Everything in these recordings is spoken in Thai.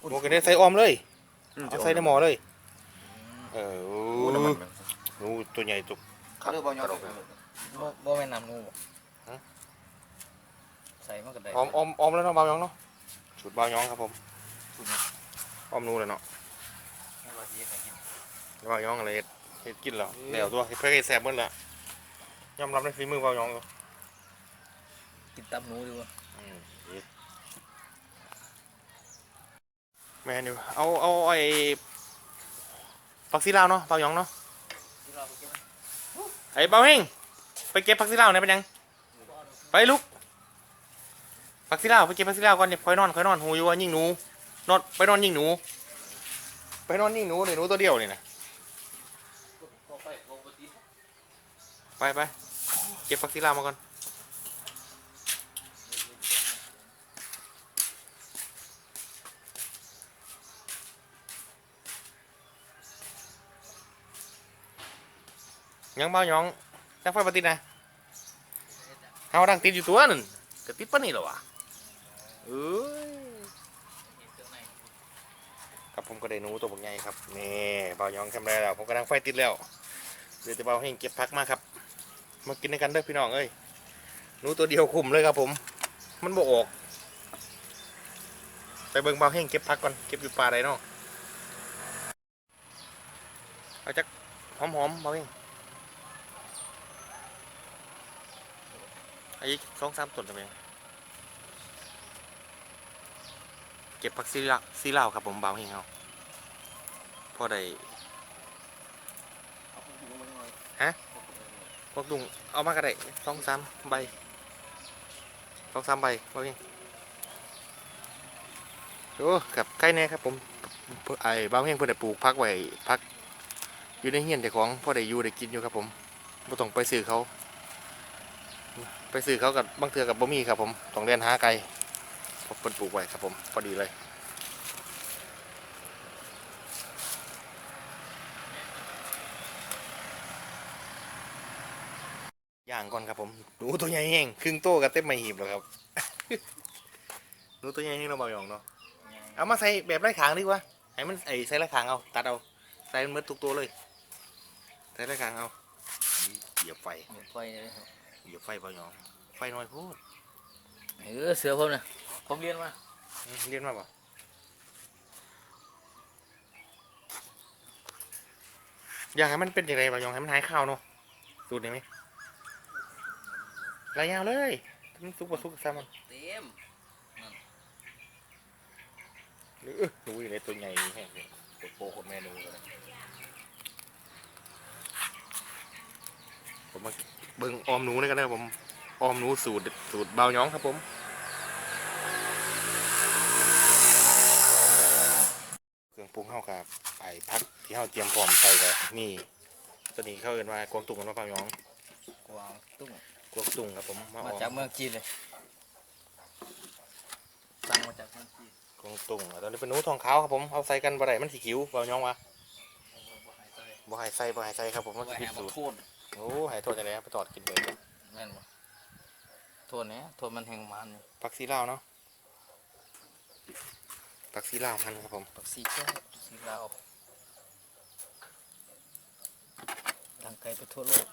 โอ้กันได้ใส่ออมเลยอืมเอาใส่ในหม้อเลย เออโอ้น้ำมันหนูตัวใหญ่ตัวเขาเรียกว่าย้อนกระดกบ่บ่แม่นน้ำนูบ่ฮะใส่มันก็ได้ออมออมออมแล้วเนาะเบาหยองเนาะสูตรเบาหยองครับผมออมหนูเลยเนาะไม่ว่าสิเฮ็ดให้กินเบาหยองอะไรเฮ็ดเฮ็ดกินแล้วแล้วตัวเฮ็ดเพื่อให้แซ่บเบิ่นละยอมรับในฝีมือเบาหยองอยู่กินตับหนูดีกว่า อืมเฮ็ดแม่นอยู่เอาเอาไอ้ผักซีลาวเนาะเบาหยองเนาะที่เราไปกินไอ้เบาเฮงไปเก็บผักซีลาวเนี่ยเป็นยังไปลุกผักซีลาวไปเก็บผักซีลาวก่อนเนี่ยคอยนอนคอยนอนหูอยู่ว่ายิงหนูนอนไปนอนยิงหนู ไปนอนยิงหนูเลยหนูตัวเดียวนี่นะบ่ไปบ่บ่ติดไปไปเก็บผักซีลาวมาก่อน ยังเบาหยองจังไฟปฏิดนะเอาดังติดอยู่ตัวนั่นก็ติดปะนี่หรอวะเอ้ยครื่องในครับผมก็ได้หนูตัวบกใหญ่ครับนี่เบาหยองทำได้แล้วผมกำลังไฟติดแล้วเดี๋ยวจะเบาให้เก็บพักมากครับมากินด้วยกันเด้อพี่น้องเอ้ยหนูตัวเดียวคุมเลยครับผม มันบ่ออกไปเบิ่งเบาเฮงเก็บพักก่อนเก็บอยู่ป่าใดเนาะเอาจักหอมๆเบาเฮง ไอ้สองสามต้นจะเป็นเก็บผักซีลาซีลาวครับผมเบาเฮงเอาพอได้เอายฮะพวกลุงเอามาก็ได้สองสามใบสองสามใบเบาเฮงโอ้กับใกล้แน่ครับผมไอ้เบาเฮงเพื่อนได้ปลูกพักไว้พักอยู่ในเฮียนแต่ของพ่อได้อยู่ได้กินอยู่ครับผมบ่ต้องไปซื้อเขา ไปซื้อเขากับบางเทือกับ่มีครับผมต้องเรียนหาไกลเพิ่นปลูกไว้ครับผมพอดีเลยย่างก่อนครับผมหนูตัวใหญ่แห้งครึ่งโตกับเต็มไม่หีบแล้วครับหนูตัวใหญ่แห้งเราเบาหยองเนาะเอามาใส่แบบไร้ขางดีกว่าให้มันไอ้ใส่ไร้ขางเอาตัดเอาใส่มันมดทุกตัวเลยใส่ไร้ขางเอาเหยียบไฟไฟเลยครับ เหยียบไฟเบาหยองไฟน้อยโพูดเออเสือผมน่ะผมเรียนมาอืมเรียนมาป่ะอยากให้มันเป็นอย่างไรเบาหยองให้มันหายข้าวเนาะสูตรได้ไหมรายยาวเลยมันสุกบ่สุกซ้ำมันเต็มหรือหนูอยู่ในตัวใหญ่แห้งเลยตัวโปคนแม่หนูเลยผมมา เบิ่งออมหนูนี่กันนะผมออมหนูสูตรสูตรเบาหยองครับผมเครื่องปรุงเข้ากับไอ้พักที่เข้าเตรียมพร้อมใส่กับนี่ตัวนี้เขาเอินว่ากวางตุ้งกันว่าเบาหยองกวางตุ้งกวางตุ้งครับผมมาอมาอมจากเมืองจีนเลยสั่งมาจากเมืองจีนกวางตุ้งอะตอนนี้เป็นหนูทองขาวครับผมเอาใส่กันบ่ได้มันสีคิ้วเบาหยองวะบ่ให้ใส่บ่ให้ใส่บ่ให้ใส่ครับผมมันบ่ผิให้ดมาสูตร โทษโอ้ให้โทษจังไดครับไปตอดกินเลยแม่นบ่โทษแหน่โทษมันแห่งมันนี่ผักซีลาวเนาะผักซีลาวพันครับผมปักสีแก้วสีลาวดังไกลไปทั่วโลก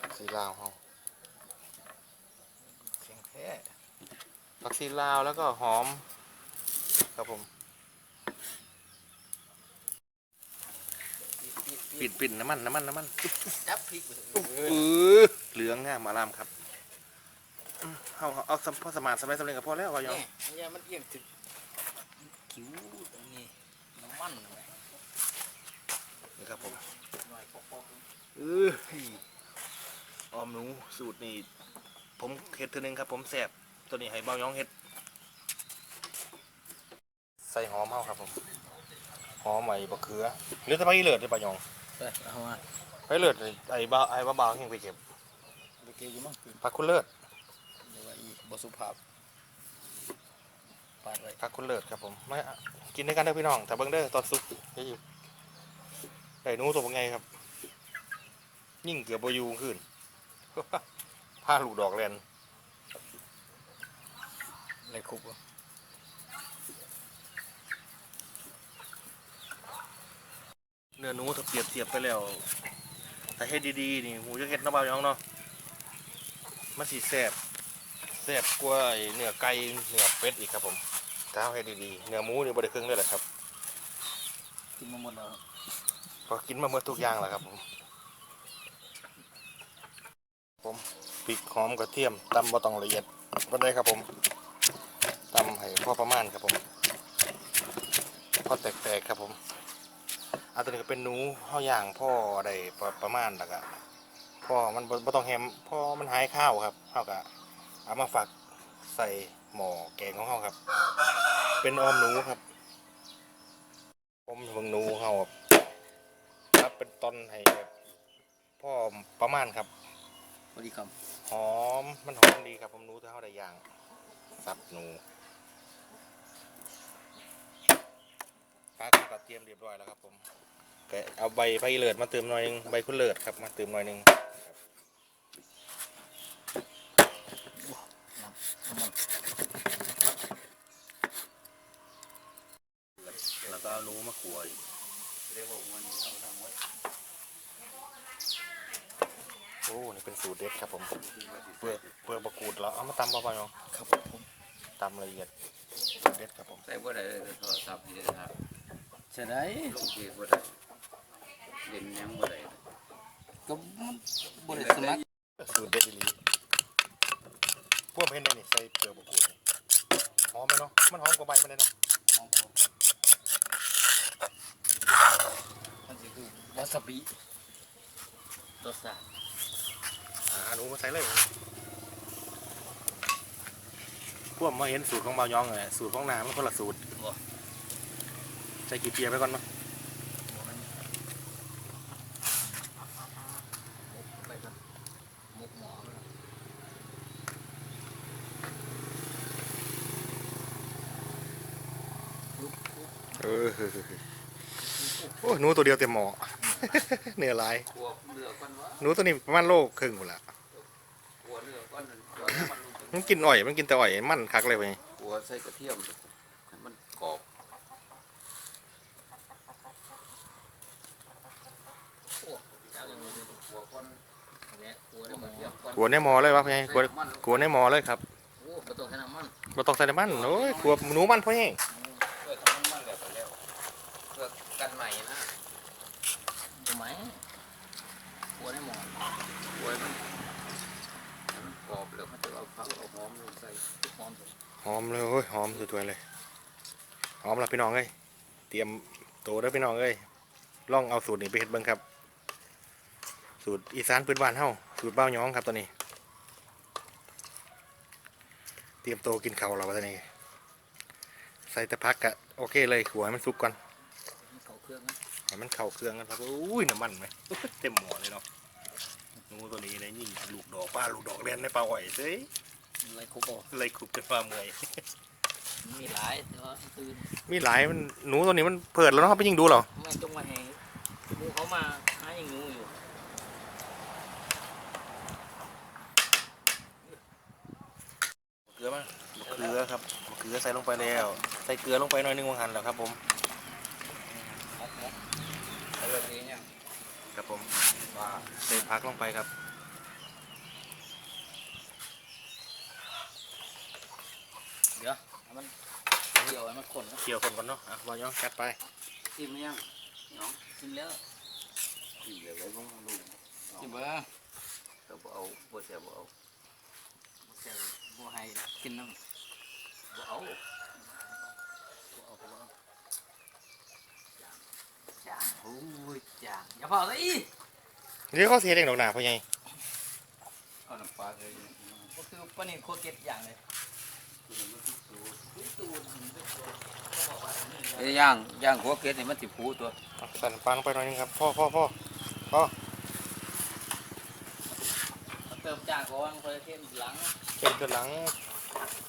ผักซีลาวเฮาเสียงแท้ผักซีลาวแล้วก็หอม ครับผม ปิดปิดน้ำมันน้ำมันน้ำมันจับพริกเออเหลืองงามมาลามครับอืมเอาเอาสมพอสมานสมัยสำเร็จกับพอแล้วก็ยอมเนี่ยเนี่ยมันเอียงถึงคิ้วตรงนี้น้ำมันนะแม่นี่ครับผมหน่อยปอกเออออมหนูสูตรนี่ผมเฮ็ดเทีนึงครับผมแสบตัวนี้ให้เบายองเฮ็ดใส่หอมเฮาครับผมหอมใหม่บะเขือหรือถ้าไปเลือดได้ปะยองๆ ไปเอามาไปเลือดไอ้ไอ้บ้าไอ้บ้าบ้าเฮงไปเก็บไปเกี่ยวอยู่มั้งผักคุณเลิศเดี๋ยวว่าอีบสุภาพปาดไว้ผักคุณเลิศครับผมไม่อะกินด้วยกันเด้อพี่น้อง แต่เบิ่งเด้อตอนสุกเฮ้ยอยู่ไอ้หนูตัวเป็นไงครับ ยิ่งเกือบบอยูขึ้นผ้าลูกดอกแลนอะไรคุกวะ เนื้อหนูถ้าเปรียบเทียบไปแล้วถ้าเฮ็ดดีๆนี่หูจะเฮ็ดน้ำเบาอย่างเนาะมันสิแซ่บแซ่บกว่าไอ้เนื้อไก่เนื้อเป็ดอีกครับผมถ้าเอาเฮ็ดดีๆเนื้อหมูนี่บ่ได้ครึ่งเลยแหละครับกินมาหมดแล้วก็กินมาเมื่อทุกอย่างแหละครับผมผมพริกหอมกระเทียมตำบ่ต้องละเอียดบ่ได้ครับผมตำให้พอประมาณครับผมพอแตกๆครับผม อันตัวนี้ก็เป็นหนูเฮาย่างพ่อได้ประประมาณแล้วก็พ่อมันบ่บ่ต้องแฮมพ่อมันหายข้าวครับเฮาก็เอามาฝักใส่หม้อแกงของเฮาครับ เป็นออมหนูครับอมเบิ่งหนูเฮาครับครับเป็นตอนให้แบบพ่อประมาณครับสวัสดีครับหอมมันหอมดีครับผมรู้ถ้าเขาได้ย่างสับหนูปลาก็เตรียมเรียบร้อยแล้วครับผมแกะเอาใบใบเลิศมาเติมหน่อยหนึงใบคุณเลิศครับมาเติมหน่อยหนึงแล้วก็เอาหนูมาขัวอีกเรียกว่าวันเอาทั้งหมดโอ้นี่เป็นสูตรเด็ดครับผมเปลือกเปลือกบะกรูดแล้วเอามาตำเบาๆเนาะครับผมตำละเอียดสูตรเด็ดครับผมใส่บ่ได้เลยโทรศัพท์นี่นะครับใช่ได้ลงเกบ่ได้ เล่นยังบ่ได้ก็มันบริสมัครสูตรเด็ดอีหลีพวกเห็นได้นี่ใส่เปลือกบะกรูดนี่หอมไหมเนาะมันหอมกว่าใบมันเลยเนาะของผมมันจะคือวาซาบิรสชาติอ่าหนูมาใส่เลยพวกมาเห็นสูตรของเบายองเลยสูตรของน้ำมันคนละสูตรใส่กี่เปียไปก่อนเนาะ ไปครับมุกหมอเลย เออ โอ้หนูตัวเดียวเต็มหม้อเนื้อลายกลัวเนื้อก่อนวะหนูตัวนี้ประมาณโลครึ่งหมดละกลัวเนื้อก่อนกลัวน้ำมันลงไปมันกินอ่อย มันกินแต่อ่อยมันคักเลยไปกลัวใส่กระเทียมให้มันกรอบเจ้าอย่างนี้กลัวก่อนเนี่ยหัวกลัได้วหมกระดเทียมก่อนกลัวในหม้อเลยวะพี่กลัวใส่น้ำมันกลัวในหม้อเลยครับโอ้ประตูให้น้ำมันเราต้องใส่น้ำมันโอ้ยกลัวหนูมันเพราะแห้ง เพื่อทำน้ำมันแล้วไปแล้วเพื่อกันใหม่นะ ถูกไหมหัวได้หมด กลัวให้มันให้มันกรอบแล้วมันจะเอาผักเอา หอมเลยโอ้ยหอมสวยๆเลย หอมละพี่น้องเอ้ยเตรียมโตแล้วพี่น้องเอ้ยลองเอาสูตรนี้ไปเฮ็ดเบิ่งครับ สูตรอีสานพื้นบ้านเฮาสูตรเบ้าหยองครับตัวนี้ เตรียมโตกินเข้าเราตัวนี้ ใส่ตะพักกะโอเคเลยขัวให้มันสุกก่อนให้มันเข้าเครื่องกันครับอุ้ยน้ำมันไหมเต็มหม้อเลยเนาะนู้ตัวนี้เลยยิ่งลูกดอกป้าลูกดอกเรียนในปลาไหวเซ้ ไรคุกบอกเลยขุบกันฟ้าเมื่อยมีหลายแต่ว่าตื่นมีหลายมันหนูตัวนี้มันเปิดแล้วเนาะไปยิงดูเหรอไม่ต้องมาแหงมูเขามาหาอย่างงูอยู่เกลือมั้ยเกลือครับเกลือใส่ลงไปแล้ว ใส่เกลือลงไปหน่อยนึงวางหันแล้วครับผมมกมกเอาแบบนี้เนี่ยครับผมว่าใส่พักลงไปครับ เดี๋ยวให้มันเกี่ยวให้ มันข้นนะเกี่ยวคนก่อนเนาะอะวางย้อนกัดไปจิ้มหรือยังน้องกินแล้วจิ้มเดี๋ยวไว้บ้างลูกกินเบอร์เราบ่เอาบ่เสียบ่เอาเสียบัวไฮกินน้ำบ่เอาบัวเอาไปแล้วจางโอ้ยจางอย่าเผาเลยอีเดี๋ยวเขาเสียเองดอกหนาพ่อใหญ่เอาน้ำปลาเลยก็คือปลานิลโคตรเก็ตอย่างเลย ตูนเขาบอกว่านี่เอ้ยย่างย่างหัวเกล็ดนี่มันสิผูตัวอะใส่น้ำปลาลงไปหน่อยนึงครับพ่อพ่อพ่อพ่อเติมจางก่อนคนละเทมหลังเก็บกระหลังอ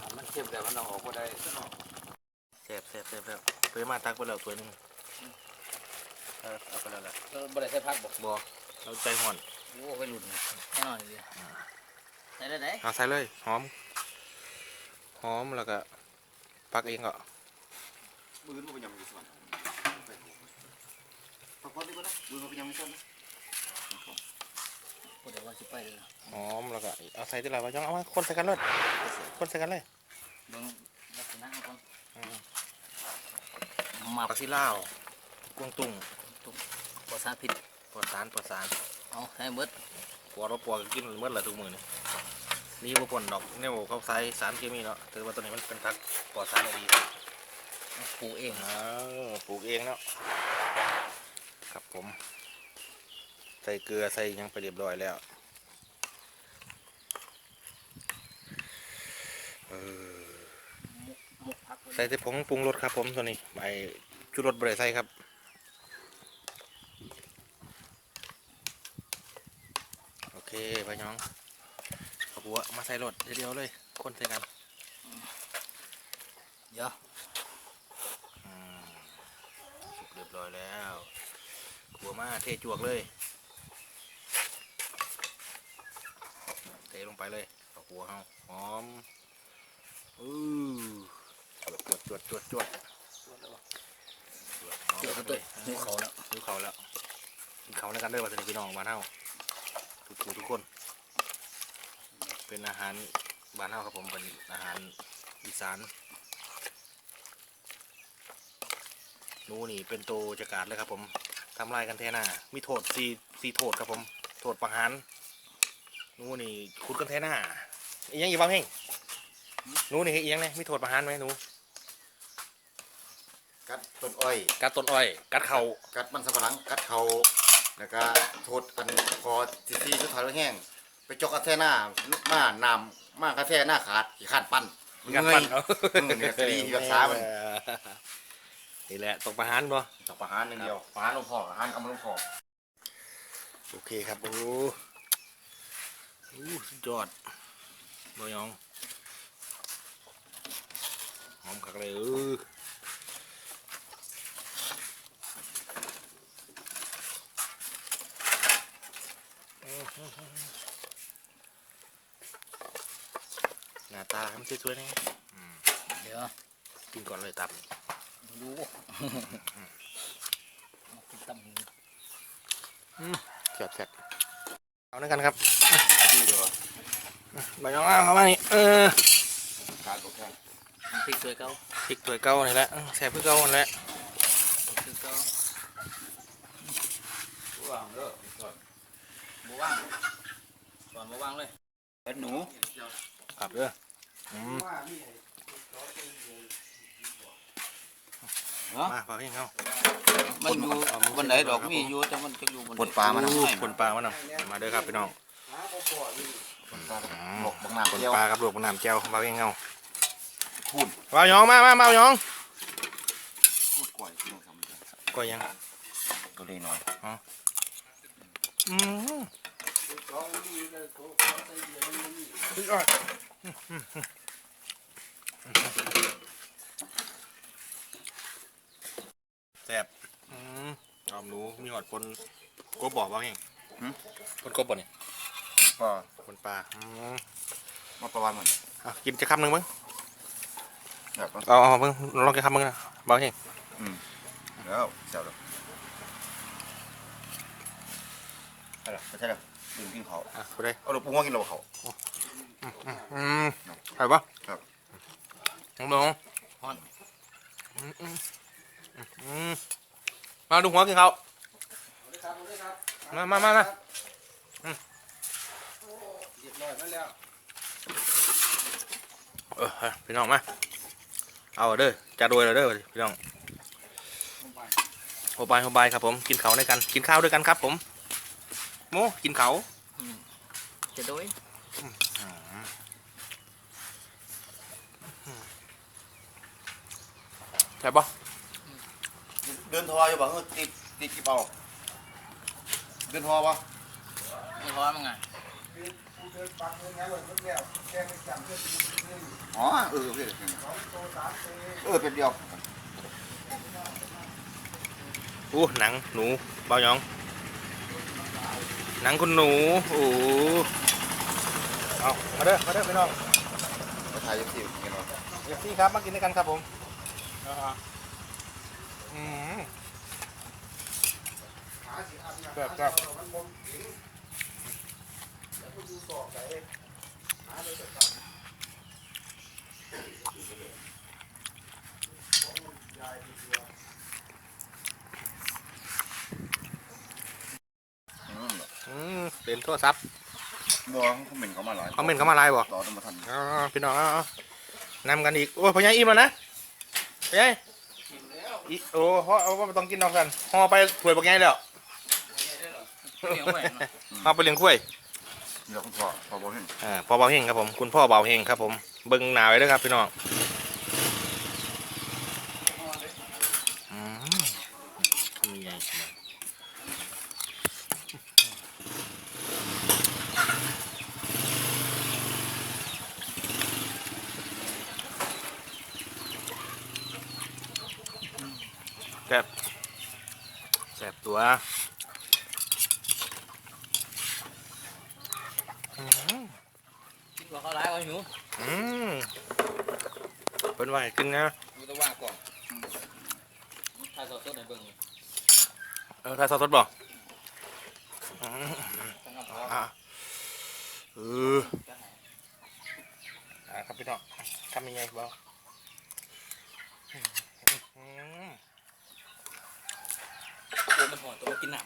ะมันเข้มแต่มันเอาออกบ่ได้เสียบเสียบเสียบแล้วเพื่อมาตักไปแล้วตัวหนึงเออเอาไปแล้วแหละเราบริใส่พักบอกบัวเราใจห่อนโอ้ไปหลุดแน่นอนเลยใส่ได้ไหนเอาใส่เลยหอม หอมแล้วก็ ปักเองก็มือมันบ่ยำอยู่ส่วนพักผ่อนดีกว่านะดูมันยังไม่ชอบนะพูดแต่ว่าสิไปเลยหอมแล้วก็เอาใส่ที่ไหนวะจ้องเอามาคนใส่กันเลยคนใส่กันเลยเบิ่งลักษณะเอาก่อนอืมมาปลาซิล่าวกวางตุ้งตุกบ่สารพิษปลอดสารปลอดสารเอาให้หมดปวดว่าปวดก็กินเมื่อละทุกมือนี่ นี่บ่ปนดอกเนี่ยเขาใส่สารเคมีเนาะถือว่าตัวนี้มันเป็นผักปลอดสารดีปลูกเองอ้าวปลูกเองเนาะครับผม ใส่เกลือใส่ยังไปเรียบร้อยแล้วใส่แต่ผงปรุงรสครับผมตัวนี้ใบชูรสบรใส่ครับโอเคไปน้อง เอาบัวมาใส่รถทีเดียวเลย คนใส่กันเดี๋ยวอืมสุกเรียบร้อยแล้วบัวมาเทจวกเลย เทลงไปเลยเอาหัวเฮาหอมอือจวดจวดจวดจวดจวดจวดหอมเดี๋ยวไปตัวเลยหิวเขาแล้วหิวเขาแล้วกินเขาในกันเด้อวัสดุพี่น้องบ้านเฮาทุกผู้ทุกคน เป็นอาหารบ้านเฮาครับผมเป็นอาหารอีสานหนูนี่เป็นโตจักราดเลยครับผมทำลายกันแท่หน้ามีโทษสีสีโทษครับผมโทษประหารหนูนี่คุดกันแท่หน้าอีหยังอยู่บ้างเพ่งหนูนี่อีหยังเนี่ยมีโทษประหารไหมหนูกัดต้นอ้อย กัดต้นอ้อย กัดเข่ากัดมันสำปะหลัง กัดเขาแล้วก็โทษอันคอซีซีสุดท้ายแล้วแห้ง ไปจกกระแทหน้ามาน้ำมากระแทหน้าขาดขี้ขาดปั้นกัดเงฟัยนเอาอืมเนี่ยคดีที่รักษามันนี่แหละตกประหารบ่จับประหารหนึ่งเดียวประหารหลวงพ่อประหารกำลังพ่อโอเคครับโอ้โอ้สุดยอดบอยองหอมคักเลยเออ หน้าตาทำสวยๆนี่เดี๋ยวกินก่อนเลยตับดูมากินตำหูแซ่บๆเอาด้วยกันครับที่เดียวบอยองเอาเข้ามานี่เออการตกแข่งน้ำพริกสวยเก่าพริกถ้วยเก่านี่แหละแซ่บเพื่อเก่านั่นแหละพริกเก่าว่างเด้อก่อนบ่ว่างสอนบ่ว่างเลยเป็นหนู ครับเด้ออืมเนาะมาฝากพี่เขามันอยู่บนไหนดอกมีอยู่แต่มันจะอยู่บนปนปลามันอู้ให้ปนปลามาหน่อยมาเด้อครับพี่น้องปนปลาหลกบางน้ำปนเดียวปลากับลวกน้ำแก้วฝากพี่เขาพูนว่าวหยองมามามาเอาหยองพูดกล้วยที่น้องทำก็ยังตัวเล็กน้อยอืมสุดยอด แซ่บอืมออมหนูมีหอดปนกบบอกว่าเองปนกบบ่เนี่ยก็ปนปลาอืมมาประมาณเหมือนเอากินจะคำหนึ่งมั้งแบบเอาเอาเพิ่งลองจะคำมึงนะบอกเองแล้วเจ้าแล้วอะไรไม่ใช่แล้วดื่มกินเขาอะไปเลยเอาลูกปุ้งว่ากินเราเขา อืมใช่ปะครับน้องน้องฮอนอืมอืมมาดูหัวกินเขามามามามาเรียบร้อืมเออเอาพี่น้องมาเอาเด้อจะรวยแล้วเด้อพี่น้องโอบายโอบายครับผมกินเขาด้วยกันกินข้าวด้วยกันครับผมโมกินเขาจะโดย ใช่ปะเดินทออยู่บ่เฮ้ยติดติดกี่เป่าเดินทอปะไม่ร้อนมั้งไงอ๋อเออพี่เออเป็นเดียวอู้หนังหนูเบาหยอง หนังคุณหนูโอ้เอามาเด้อมาเด้อพี่น้องมาถ่ายยังสิกินเราเดี๋ยวพี่ครับมากินด้วยกันครับผม อืมครับครับอืมเป็นโทรศัพท์บัวเขาเหม็นเขามาหลายเขาเมนเขามาไลน์บ่ต่อต้องมาทันอ๋อพี่น้องเอาเอานำกันอีก โอ้ยพญาอิ่มแล้วนะ พญาอีโอ้เพราะเอาว่าต้องกินนอกกันห่อไปถ้วยบักไงแล้วเหนียวไว้เนาะเอาไปเลี้ยงกล้วยเดี๋ยวคุณพ่อพ่อบอกให้อ่าพ่อเบาเฮงครับผมคุณพ่อเบาเฮงครับผมเบิ้งหนาไว้ด้วยครับพี่น้องอืมมีใหญ่ขนาดแซ่บแซ่บ ตัวอืมกินกับข้าวร้ายก็หิวอืมเป็นไหวขึ้นนะดูแตะว่าก่อนถ่ายสดๆในเบิ่งเออถ่ายทอดสดบ่อืมทั้งกับข้าวอะเอออะครับพี่น้องทำยังไงบ่อืม ตัวมันหอนตัวกินหน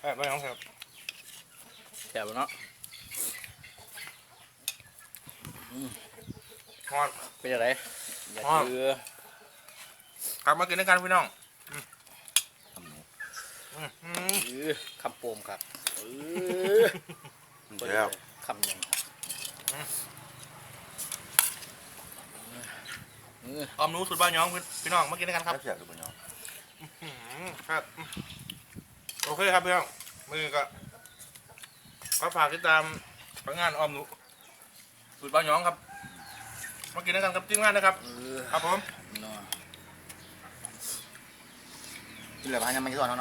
เอ้ยไม่ต้องครับำแถวเนาะทอดเป็นอะไรอย่าอ๋อเชื่อกลับมากินด้วยกันพี่น้องอืมอืมอืมเออคำโปมครับเออแล้วคำยังเออออมหนูสุดบ้านย้องพี่น้องมากินด้วยกันครับแค่ดูมันยอม อืมครับ โอเคครับพี่น้องมือก็ก็ฝากติดตามผลงานออมหนูสุดบางย้องครับมากินด้วยกันกับทีมงานนะครับ ครับผม กินเหลือพันยังไม่กี่ส่วนเนาะ